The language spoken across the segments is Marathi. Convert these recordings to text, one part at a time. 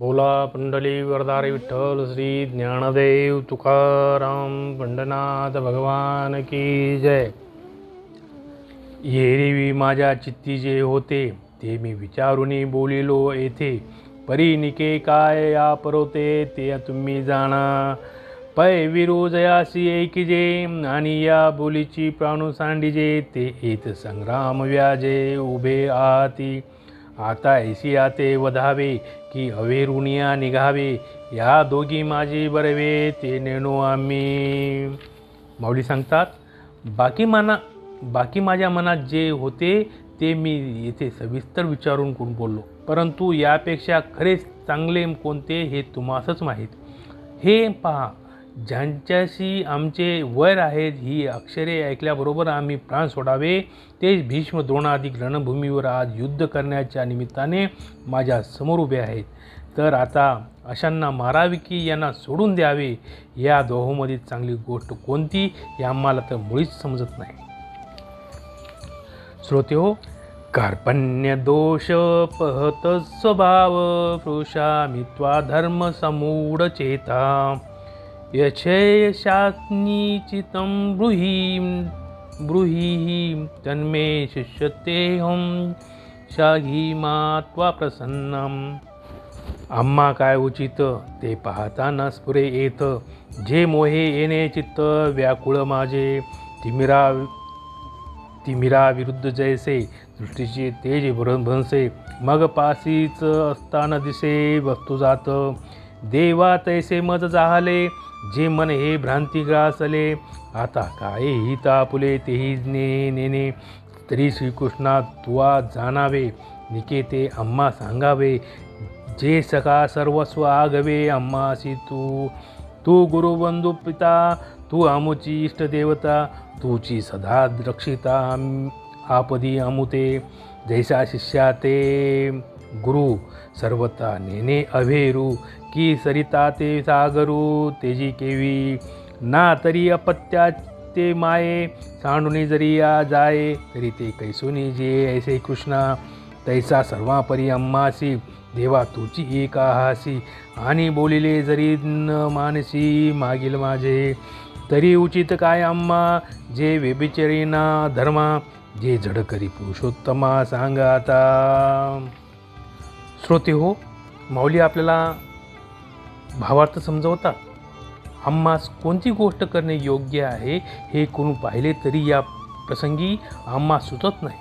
बोला पंडली वरदारे विठ्ठल श्री ज्ञानदेव तुकाराम पंडनाथ भगवान की जय. येरीवी माझ्या चित्ती जे होते ते मी विचारून बोलिलो येथे. परी निके काय या परोते ते तुम्ही जाणा. पै विरोजयासी ऐकिजे आणि या बोलीची प्राणू सांडिजे ते येत संग्राम व्याजे उभे आहाती आता ऐसी आते वधावे की अवेरुणिया निघावे. या दोघी माझी बरवे ते नेणो आम्ही. माऊली सांगतात बाकी मना बाकी माझ्या मनात जे होते ते मी येथे सविस्तर विचारून कोण बोललो. परंतु यापेक्षा खरेच चांगले कोणते हे तुम्हासच माहीत. हे पहा ज्यांच्याशी आमचे वैर आहेत ही अक्षरे ऐकल्याबरोबर आम्ही प्राण सोडावे. तेच भीष्म द्रोणाधिक रणभूमीवर आज युद्ध करण्याच्या निमित्ताने माझ्यासमोर उभे आहेत. तर आता अशांना मारावे की यांना सोडून द्यावे या दोहोमध्ये चांगली गोष्ट कोणती हे आम्हाला तर मुळीच समजत नाही. श्रोते हो कार्पण्य दोष पहत स्वभाव पृषामि धर्म समूढ चेता. यशेयशास्निचितं ब्रूहीं ब्रूहीं तन्मे शिष्यतेऽहं शाही मात्वा प्रसन्नम। आम्हा काय उचित ते पाहताना स्फुरे येत जे मोहे येणे चित्त व्याकुळ माझे। तिमिरा तिमिरा विरुद्ध जैसे दृष्टीचे तेज भर मग पासीच असताना दिसे वस्तू जात। देवा तैसे मज जाहले जे मन हे भ्रांतिग्रासले आता काय हिता फुले तेही ने नेने तरी श्रीकृष्णा तुवा जाणावे निकेते अम्मा सांगावे जे सका सर्वस्व आगवे आम्हासी तू. तू गुरुबंधू पिता तू आमुची इष्टदेवता तुची सदा रक्षिता आपदी अमुते जैसा शिष्या ते. गुरु सर्वता नेने अभेरू। की सरिता ते सागरू तेजी केवी। ना तरी अपत्या ते माये सांडुनी जरी या जाये तरी ते कैसुनी जे ऐसे कृष्णा। तैसा सर्वापरी अम्मासी देवा तुची एक आहासी। आणि बोलिले जरी न मानसी मागील माझे। तरी उचित काय अम्मा जे व्यभिचरीना धर्मा जे झडकरी पुरुषोत्तमा सांगा आता श्रोते हो माऊली आपल्याला भावार्थ समजवतात आम्हास कोणती गोष्ट करणे योग्य आहे हे कोण पाहिले तरी या प्रसंगी आम्हा सुचत नाही.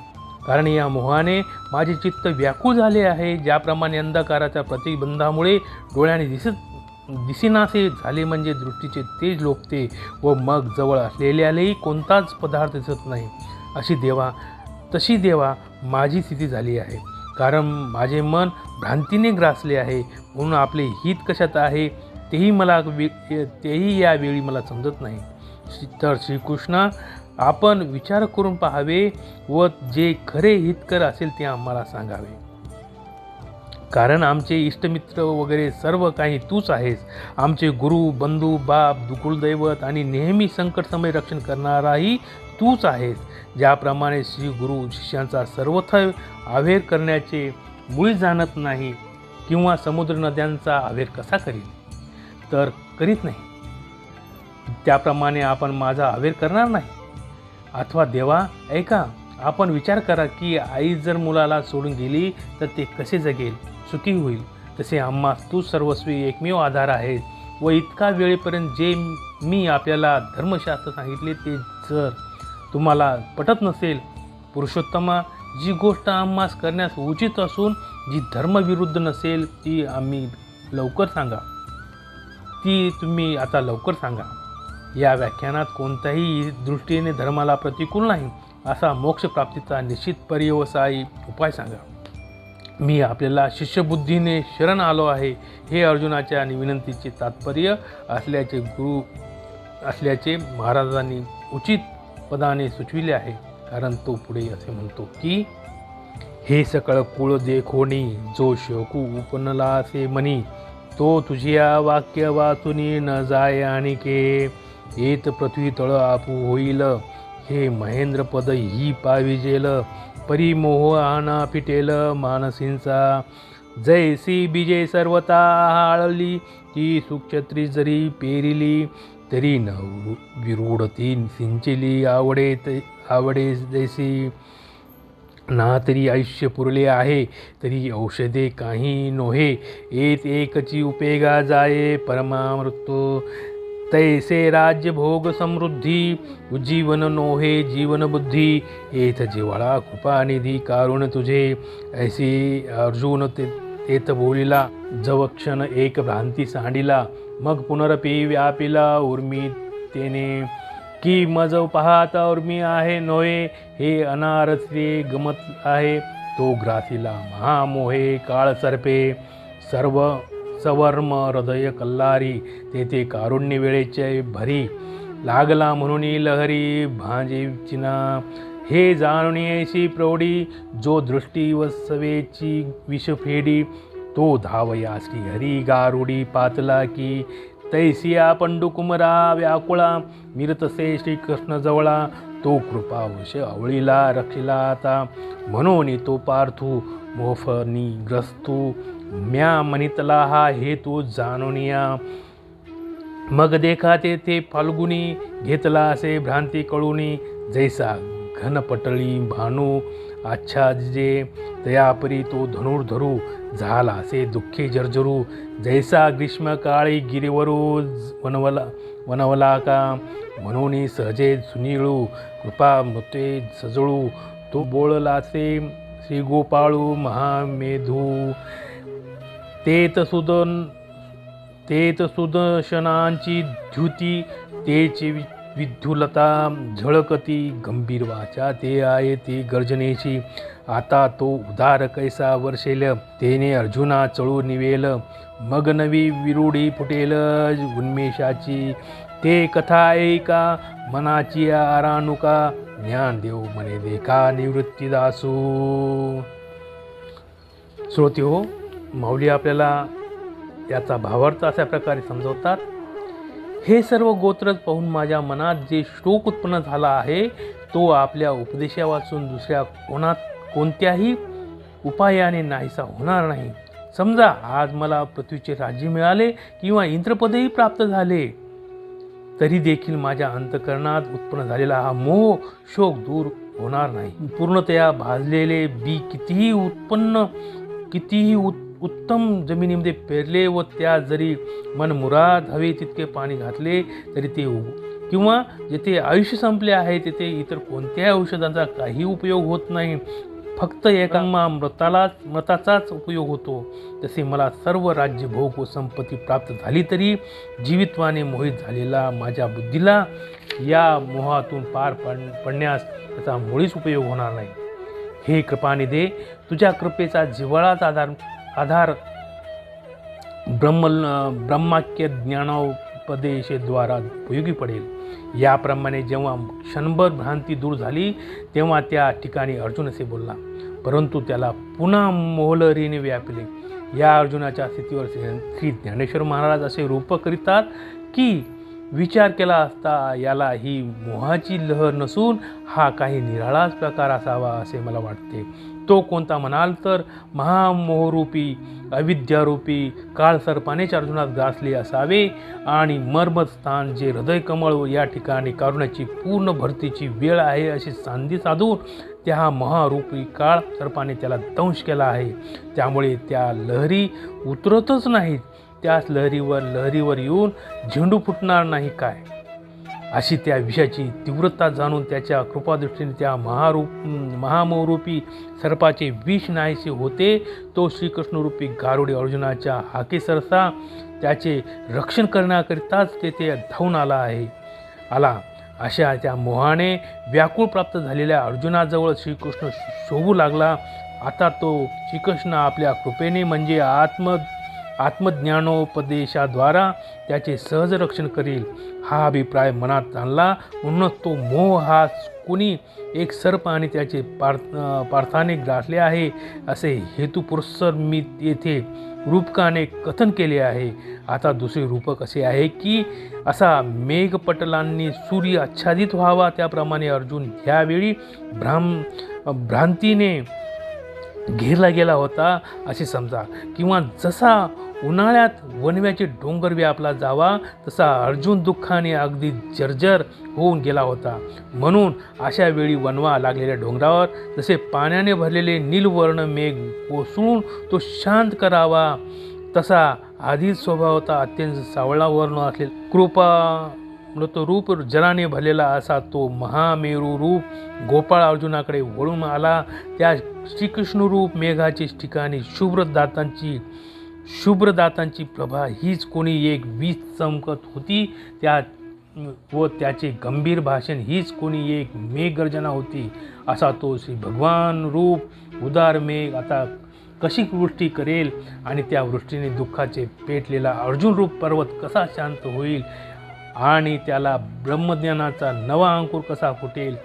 कारण या मोहाने माझे चित्त व्याकुळ झाले आहे ज्याप्रमाणे अंधकाराच्या प्रतिबंधामुळे डोळ्याने दिसत दिसेनासे झाले म्हणजे दृष्टीचे तेज लोपते व मग जवळ असलेल्यालाही कोणताच पदार्थ दिसत नाही. अशी देवा तशी देवा माझी स्थिती झाली आहे. कारण माझे मन भ्रांतीने ग्रासले आहे. म्हणून आपले हित कशात आहे तेही मला वि तेही यावेळी मला समजत नाही. श्री- तर श्रीकृष्णा आपण विचार करून पाहावे व जे खरे हितकर असेल ते आम्हाला सांगावे. कारण आमचे इष्टमित्र वगैरे सर्व काही तूच आहेस. आमचे गुरु बंधू बाप कुलदैवत आणि नेहमी संकटसमय रक्षण करणाराही तूच आहेस. ज्याप्रमाणे श्री गुरु शिष्यांचा सर्वथ आवेर करण्याचे मुळी जाणत नाही किंवा समुद्र नद्यांचा आवेर कसा करील तर करीत नाही. त्याप्रमाणे आपण माझा आवेर करणार नाही. अथवा देवा ऐका आपण विचार करा की आई जर मुलाला सोडून गेली तर ते कसे जगेल? सुखी होईल. तसे आम्हा तू सर्वस्वी एकमेव आधार आहे व इतका वेळेपर्यंत जे मी आपल्याला धर्मशास्त्र सांगितले ते जर तुम्हाला पटत नसेल पुरुषोत्तमा जी गोष्ट आम्हास करण्यास उचित असून जी धर्मविरुद्ध नसेल ती आम्ही लवकर सांगा. ती तुम्ही आता लवकर सांगा. या व्याख्यानात कोणत्याही दृष्टीने धर्माला प्रतिकूल नाही असा मोक्षप्राप्तीचा निश्चित पर्यवसायी उपाय सांगा. मी आपल्याला शिष्यबुद्धीने शरण आलो आहे हे अर्जुनाच्या विनंतीचे तात्पर्य असल्याचे गुरु असल्याचे महाराजांनी उचित पदाने सुचविले आहे. कारण तो पुढे असे म्हणतो की हे सकळ कुळ देखोणी जो शोकू उपनला असे म्हणी तो तुझ्या वाक्य वाचुनी न जाय आणि के येत पृथ्वी तळ आपू होईल. हे महेंद्र पद ही पाविजेल परिमोह आना पिटेल मानसींचा. जैसी बीजे सर्वता हाळली ती सुक्षत्री जरी पेरिली तरी न विरूढती सिंचिली आवडे ते आवडे जैसी ना तरी आयुष्य पुरले आहे तरी औषधे काही नोहे येत एकची उपेगा जाये परमामृतो तैसे राज्य भोग समृद्धी उज्जीवन नोहे जीवन बुद्धी येथ जिवाळा कृपानिधी कारुण तुझे ऐसी अर्जुन ते तेथ बोलिला जवक्षण एक भ्रांती सांडिला मग पुनरपी व्यापिला उर्मी तेने की मज पाहता उर्मी आहे नोये हे अनारसे गमत आहे. तो ग्रासीला महामोहे काळ सर्पे सर्व सवर्म हृदय कल्लारी तेथे कारुण्य वेळेचे भरी लागला म्हणून लहरी भांजेचिना हे जाणण्याची प्रौढी जो दृष्टी व सवेची विषफेडी तो धावया श्रीहरी गारुडी पातला की तैसिया पंडुकुमरा व्याकुळा मिरतसे श्रीकृष्ण जवळा तो कृपावश आवळीला रक्षिला आता. म्हणून तो पार्थू मोफनी ग्रस्तू म्या मनितला हा हेतू जाणूनिया. मग देखा तेथे फाल्गुनी घेतला असे भ्रांती कळूनी जैसा घनपटळी भानू आच्छादजे दयापरी तो धनुर्धरू झाला असे दुःखे जर्जरू जैसा ग्रीष्मकाळी गिरीवरू वनवला वनवला का म्हणून सहजे सुनिळू कृपा मृत्ये सजळू तो बोळलासे श्री गोपाळू महामेधू। तेत सुदन तेत सुदर्शनांची द्युती तेची विद्युलता झळकती गंभीर वाचा ते आहे ती गर्जनेची. आता तो उदार कैसा वर्षेल तेने अर्जुना चळू निवेल. मग नवी विरुडी फुटेल उन्मेषाची. ते कथा ऐका मनाची आरानुका. ज्ञान देव मने देखा निवृत्ती दासू. श्रोते हो माऊली आपल्याला याचा भावार्थ अशा प्रकारे समजवतात. हे सर्व गोत्रच पाहून माझ्या मनात जे शोक उत्पन्न झाला आहे तो आपल्या उपदेशा वाचून दुसऱ्या कोणात कोणत्याही उपायाने नाहीसा होणार नाही. समजा आज मला पृथ्वीचे राज्य मिळाले किंवा इंद्रपदही प्राप्त झाले तरी देखील माझ्या अंतकरणात उत्पन्न झालेला हा मोह शोक दूर होणार नाही. पूर्णतया भाजलेले बी कितीही उत्पन्न कितीही उत् उत्तम जमिनीमध्ये पेरले व त्या जरी मनमुराद हवे तितके पाणी घातले तरी ते उग. किंवा जेथे आयुष्य संपले आहे तेथे इतर कोणत्याही औषधांचा काही उपयोग होत नाही. फक्त एका मृतालाच मृताचाच उपयोग होतो. तसे मला सर्व राज्य भोग व संपत्ती प्राप्त झाली तरी जीवित्वाने मोहित झालेला माझ्या बुद्धीला या मोहातून पार पड पडण्यास त्याचा मुळीच उपयोग होणार नाही. हे कृपाने दे तुझ्या कृपेचा जिव्हाळाच आधार आधार ब्रह्म ब्रह्माक्य ज्ञानोपदेशद्वारा उपयोगी पडेल. याप्रमाणे जेव्हा क्षणभर भ्रांती दूर झाली तेव्हा त्या ठिकाणी अर्जुन असे बोलला परंतु त्याला पुन्हा मोहलरीने व्यापले. या अर्जुनाच्या स्थितीवर श्री श्री ज्ञानेश्वर महाराज असे रूप करीतात की विचार केला असता याला ही मोहाची लहर नसून हा काही निराळाच प्रकार असावा असे मला वाटते. तो कोणता म्हणाल तर महामोहरूपी अविद्यारूपी काळ सर्पानेच अर्जुनात गासले असावे आणि मर्मस्थान जे हृदय कमळ या ठिकाणी कारुण्याची पूर्ण भरतीची वेळ आहे अशी सांधी साधून त्या महारूपी काळ सर्पाने त्याला दंश केला आहे. त्यामुळे त्या लहरी उतरतच नाहीत. त्याच लहरीवर लहरीवर येऊन झेंडू फुटणार नाही काय? अशी त्या विषयाची तीव्रता जाणून त्याच्या कृपादृष्टीने त्या महारूप महामौरूपी सर्पाचे विष नाहीसे होते. तो श्रीकृष्णरूपी गारुडी अर्जुनाच्या हाके सरसा त्याचे रक्षण करण्याकरिताच तेथे धावून आला आहे. आला. अशा त्या मोहाने व्याकुळ प्राप्त झालेल्या अर्जुनाजवळ श्रीकृष्ण शोभू लागला. आता तो श्रीकृष्ण आपल्या कृपेने म्हणजे आत्म आत्मज्ञानोपदेशाद्वारा त्याचे सहज रक्षण करील. हा अभिप्राय मनात आणला. म्हणून तो मोह हा कुणी एक सर्प आणि त्याचे पार्थ पार्थाने गाठले आहे असे हेतुपुरस्सर मी येथे रूपकाने कथन केले आहे. आता दुसरे रूपक असे आहे की असा मेघपटलांनी सूर्य आच्छादित व्हावा त्याप्रमाणे अर्जुन ह्यावेळी भ्राम भ्रांतीने घेरला गेला होता. असे समजा. किंवा जसा उन्हाळ्यात वनव्याचे डोंगर व्यापला जावा तसा अर्जुन दुःखाने अगदी जर्जर होऊन गेला होता. म्हणून अशा वेळी वनवा लागलेल्या डोंगरावर जसे पाण्याने भरलेले नीलवर्ण मेघ कोसळून तो शांत करावा तसा आधीच स्वभाव होता अत्यंत सावळा वर्ण असलेला. कृपा मृतरूप जलाने भरलेला असा तो महामेरू रूप गोपाळ अर्जुनाकडे वळून आला. त्या श्रीकृष्णरूप मेघाचे मेघाची ठिकाणी शुभ्र दातांची शुभ्रदातांची प्रभा हीच कोणी एक वीज चमकत होती. त्या व त्याचे गंभीर भाषण हीच कोणी एक मेघगर्जना होती. असा तो श्री भगवान रूप उदार मेघ आता कशी वृष्टी करेल आणि त्या वृष्टीने दुःखाचे पेटलेला अर्जुन रूप पर्वत कसा शांत होईल आणि त्याला ब्रह्मज्ञानाचा नवा अंकुर कसा फुटेल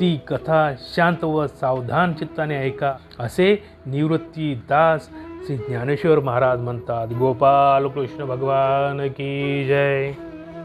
ती कथा शांत व सावधान चित्ताने ऐका असे निवृत्ती दास श्री ज्ञानेश्वर महाराज म्हणतात गोपाल कृष्ण भगवान की जय.